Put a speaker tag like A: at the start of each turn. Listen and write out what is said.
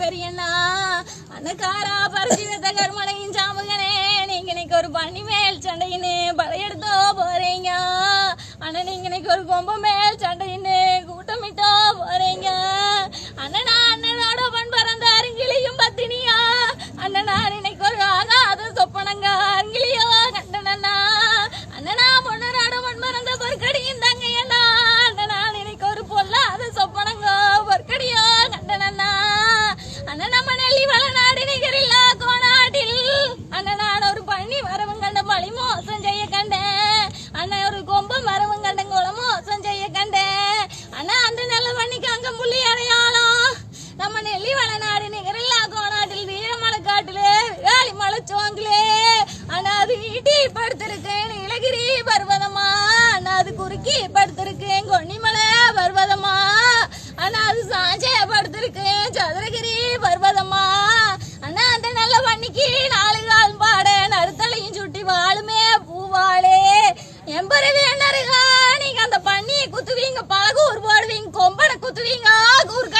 A: பெரியண்ணா அண்ணக்காரா பரிசு வித்த கருமலையின் சாமுகனே நீங்க இன்னைக்கு ஒரு பண்ணி மேல் சண்டையின்னு படையெடுத்தோ போறீங்க. ஆனா நீங்க இன்னைக்கு ஒரு கொம்ப மேல் சண்டையின்னு நம்ம வளநாடு கோனாட்டில் வீரமலை காட்டிலே வேலி மலை சோங்கிலே அண்ணா அது ஈட்டி படுத்திருக்கேன் நீலகிரி பர்வதமா. அண்ணா அது குறுக்கி படுத்திருக்கேன் கொன்னிமலை பர்வதமா. அண்ணா அது சாஞ்சே படுத்திருக்கேன் சதுரகிரி பர்வதமா. அண்ணா அந்த நல்ல பண்ணிக்கு நாலு கால் பாட நடுத்தலையும் சுட்டி வாழுமே பூவாளே. எம்பரவி அண்ணருகா நீங்க அந்த பண்ணியை குத்துவீங்க பழகூர் போடுவீங்க கொம்பனை குத்துவீங்க கூர்க்க